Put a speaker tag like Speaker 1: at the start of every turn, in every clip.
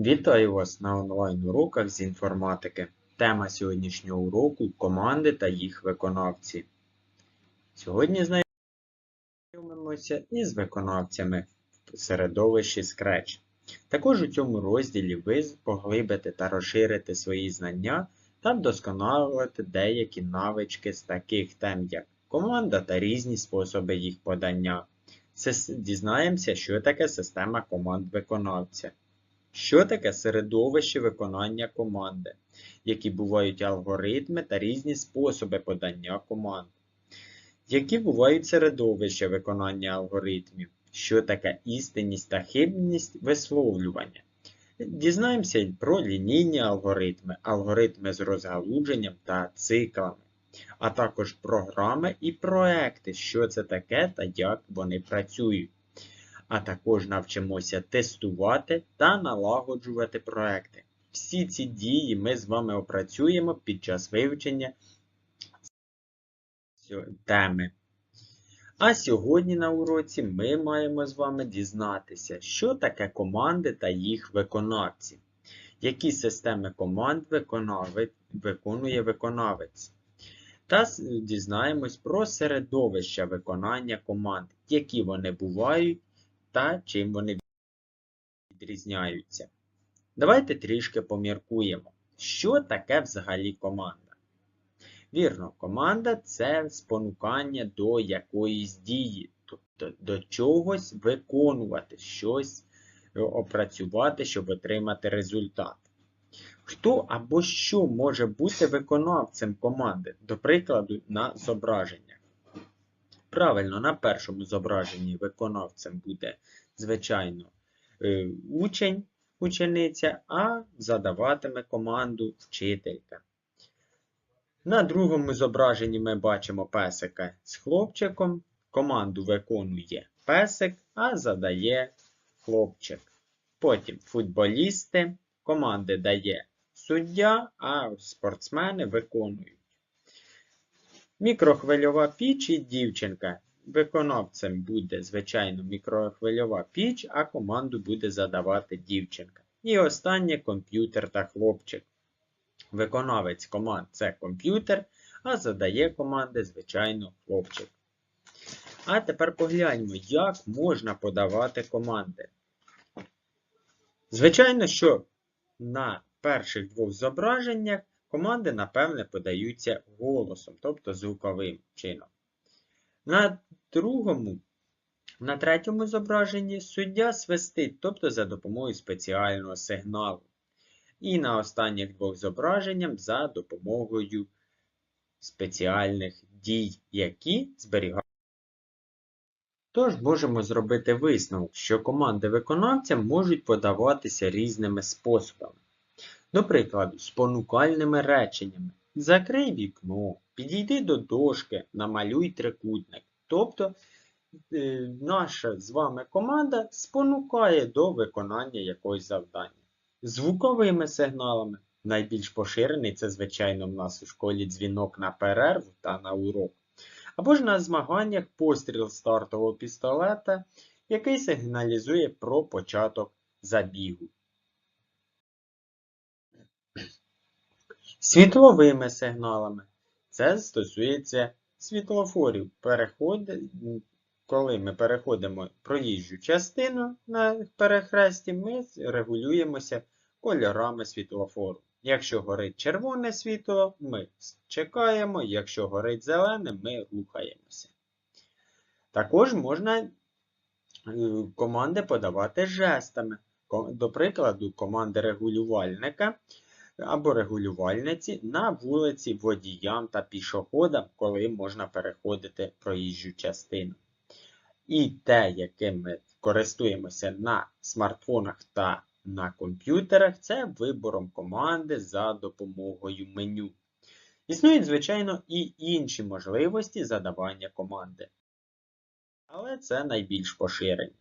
Speaker 1: Вітаю вас на онлайн-уроках з інформатики. Тема сьогоднішнього уроку команди та їх виконавці. Сьогодні знайомимося із виконавцями в середовищі Scratch. Також у цьому розділі ви поглибите та розширите свої знання та вдосконалите деякі навички з таких тем, як команда та різні способи їх подання. Дізнаємося, що таке система команд виконавця. Що таке середовище виконання команди? Які бувають алгоритми та різні способи подання команд? Які бувають середовища виконання алгоритмів? Що таке істинність та хибність висловлювання? Дізнаємося про лінійні алгоритми, алгоритми з розгалудженням та циклами, а також програми і проекти, що це таке та як вони працюють а також навчимося тестувати та налагоджувати проекти. Всі ці дії ми з вами опрацюємо під час вивчення теми. А сьогодні на уроці ми маємо з вами дізнатися, що таке команди та їх виконавці, які системи команд виконує виконавець. Та дізнаємось про середовище виконання команд, які вони бувають та чим вони відрізняються. Давайте трішки поміркуємо, що таке взагалі команда. Вірно, команда це спонукання до якоїсь дії, тобто до чогось виконувати, щось е, опрацювати, щоб отримати результат. Хто або що може бути виконавцем команди, до прикладу, на зображеннях? Правильно, на першому зображенні виконавцем буде, звичайно, е, учень, учениця, а задаватиме команду вчителька. На другому зображенні ми бачимо песика з хлопчиком. Команду виконує песик, а задає хлопчик. Потім футболісти, команди дає суддя, а спортсмени виконують. Мікрохвильова піч і дівчинка. Виконавцем буде, звичайно, мікрохвильова піч, а команду буде задавати дівчинка. І останнє комп'ютер та хлопчик. Виконавець команд це комп'ютер, а задає команди, звичайно, хлопчик. А тепер погляньмо, як можна подавати команди. Звичайно, що на перших двох зображеннях команди, напевне, подаються голосом, тобто звуковим чином. На другому, на третьому зображенні суддя свистить, тобто за допомогою спеціального сигналу. І на останніх двох зображеннях за допомогою спеціальних дій, які зберігають. Тож можемо зробити висновок, що команди виконавця можуть подаватися різними способами. До прикладу, спонукальними реченнями. Закрий вікно, підійди до дошки, намалюй трикутник. Тобто е, наша з вами команда спонукає до виконання якогось завдання. Звуковими сигналами. Найбільш поширений це, звичайно, в нас у школі дзвінок на перерву та на урок. Або ж на змаганнях постріл стартового пістолета, який сигналізує про початок забігу. Світловими сигналами. Це стосується світлофорів. Переходи, коли ми переходимо проїжджу частину на перехресті, ми регулюємося кольорами світлофору. Якщо горить червоне світло, ми чекаємо, якщо горить зелене, ми рухаємося. Також можна е, команди подавати жестами. До прикладу, команди регулювальника або регулювальниці на вулиці водіям та пішоходам, коли можна переходити проїжджу частину. І те, яким ми користуємося на смартфонах та на комп'ютерах, це вибором команди за допомогою меню. Існують, звичайно, і інші можливості задавання команди. Але це найбільш поширені.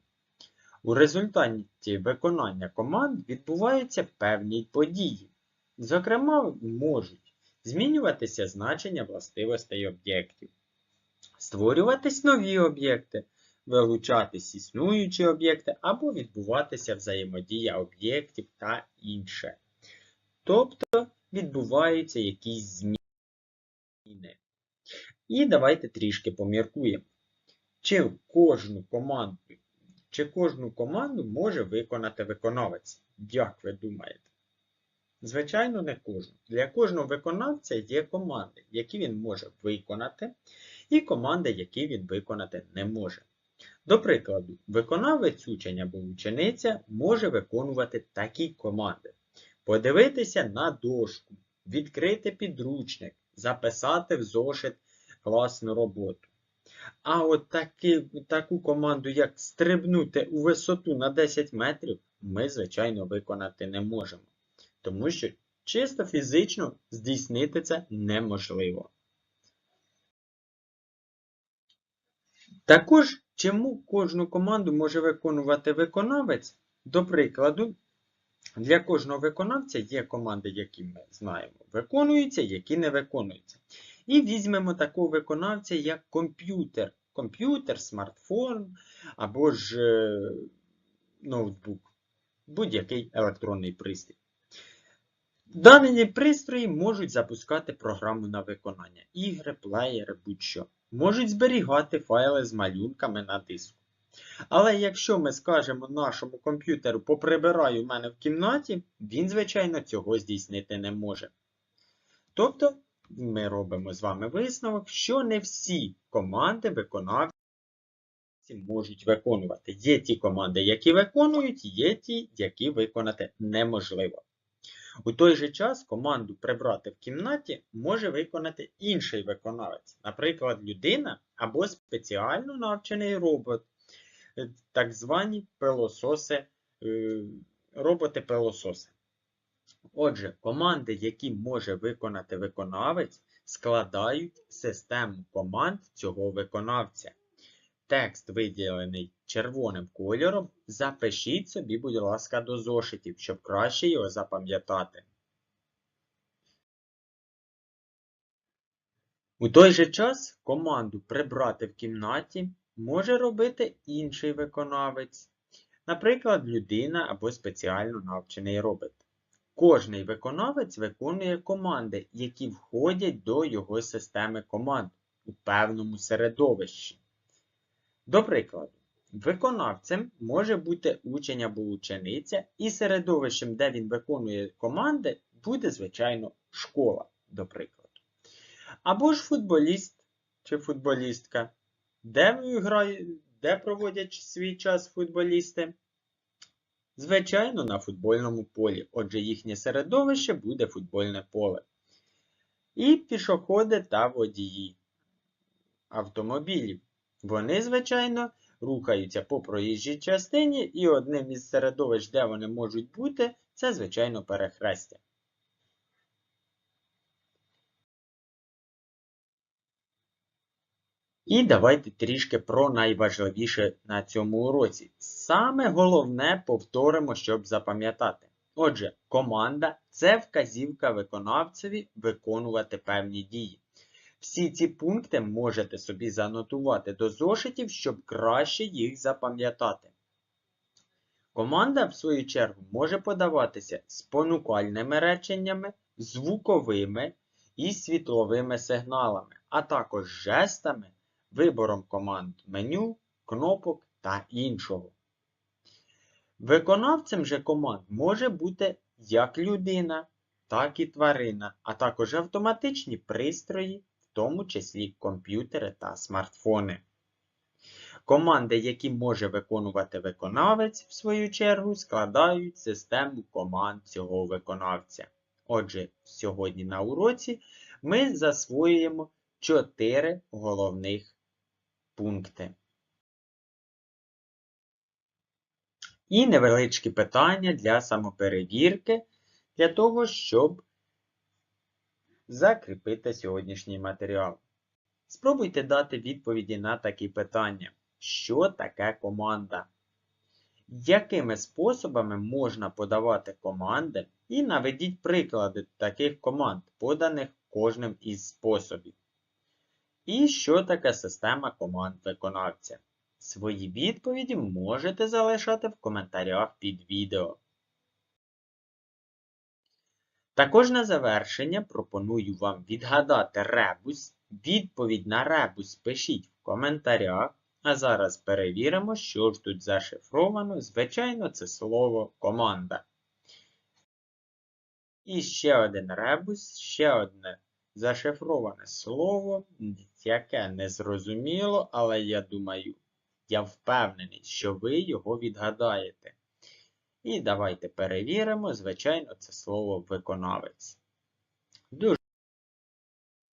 Speaker 1: У результаті виконання команд відбуваються певні події. Зокрема, можуть змінюватися значення властивостей об'єктів, створюватись нові об'єкти, вилучатись існуючі об'єкти або відбуватися взаємодія об'єктів та інше. Тобто відбуваються якісь зміни. І давайте трішки поміркуємо. Чи кожну команду, чи кожну команду може виконати виконавець? Як ви думаєте? Звичайно, не кожну. Для кожного виконавця є команди, які він може виконати, і команди, які він виконати не може. До прикладу, виконавець учень або учениця може виконувати такі команди. Подивитися на дошку, відкрити підручник, записати в зошит класну роботу. А от таки, таку команду, як стрибнути у висоту на 10 метрів, ми, звичайно, виконати не можемо. Тому що чисто фізично здійснити це неможливо. Також, чому кожну команду може виконувати виконавець? До прикладу, для кожного виконавця є команди, які ми знаємо, виконуються, які не виконуються. І візьмемо такого виконавця, як комп'ютер. Комп'ютер, смартфон або ж е, ноутбук, будь-який електронний пристрій. Дані пристрої можуть запускати програму на виконання, ігри, плеєри, будь-що. Можуть зберігати файли з малюнками на диску. Але якщо ми скажемо нашому комп'ютеру поприбирай у мене в кімнаті, він, звичайно, цього здійснити не може. Тобто, ми робимо з вами висновок, що не всі команди виконавці можуть виконувати. Є ті команди, які виконують, є ті, які виконати неможливо. У той же час команду прибрати в кімнаті може виконати інший виконавець, наприклад, людина або спеціально навчений робот, е, так звані пилососи, е, роботи-пилососи. Отже, команди, які може виконати виконавець, складають систему команд цього виконавця. Текст, виділений червоним кольором, запишіть собі, будь ласка, до зошитів, щоб краще його запам'ятати. У той же час команду прибрати в кімнаті може робити інший виконавець, наприклад, людина або спеціально навчений робот. Кожний виконавець виконує команди, які входять до його системи команд у певному середовищі. До прикладу, виконавцем може бути учень або учениця, і середовищем, де він виконує команди, буде, звичайно, школа, до прикладу. Або ж футболіст чи футболістка, де грають, де проводять свій час футболісти? Звичайно, на футбольному полі. Отже, їхнє середовище буде футбольне поле. І пішоходи та водії автомобілів. Вони, звичайно, рухаються по проїжджій частині, і одним із середовищ, де вони можуть бути, це, звичайно, перехрестя. І давайте трішки про найважливіше на цьому уроці. Саме головне повторимо, щоб запам'ятати. Отже, команда це вказівка виконавцеві виконувати певні дії. Всі ці пункти можете собі занотувати до зошитів, щоб краще їх запам'ятати. Команда, в свою чергу, може подаватися спонукальними реченнями, звуковими і світловими сигналами, а також жестами, вибором команд меню, кнопок та іншого. Виконавцем же команд може бути як людина, так і тварина, а також автоматичні пристрої тому числі комп'ютери та смартфони. Команди, які може виконувати виконавець, в свою чергу, складають систему команд цього виконавця. Отже, сьогодні на уроці ми засвоюємо 4 головних пункти. І невеличкі питання для самоперевірки, для того, щоб закріпити сьогоднішній матеріал. Спробуйте дати відповіді на такі питання. Що таке команда? Якими способами можна подавати команди і наведіть приклади таких команд, поданих кожним із способів. І що таке система команд виконавця? Свої відповіді можете залишати в коментарях під відео. Також на завершення пропоную вам відгадати ребус. Відповідь на ребус пишіть в коментарях. А зараз перевіримо, що ж тут зашифровано. Звичайно, це слово команда. І ще один ребус, ще одне зашифроване слово, яке не зрозуміло, але я думаю, я впевнений, що ви його відгадаєте. І давайте перевіримо, звичайно, це слово виконавець. Дуже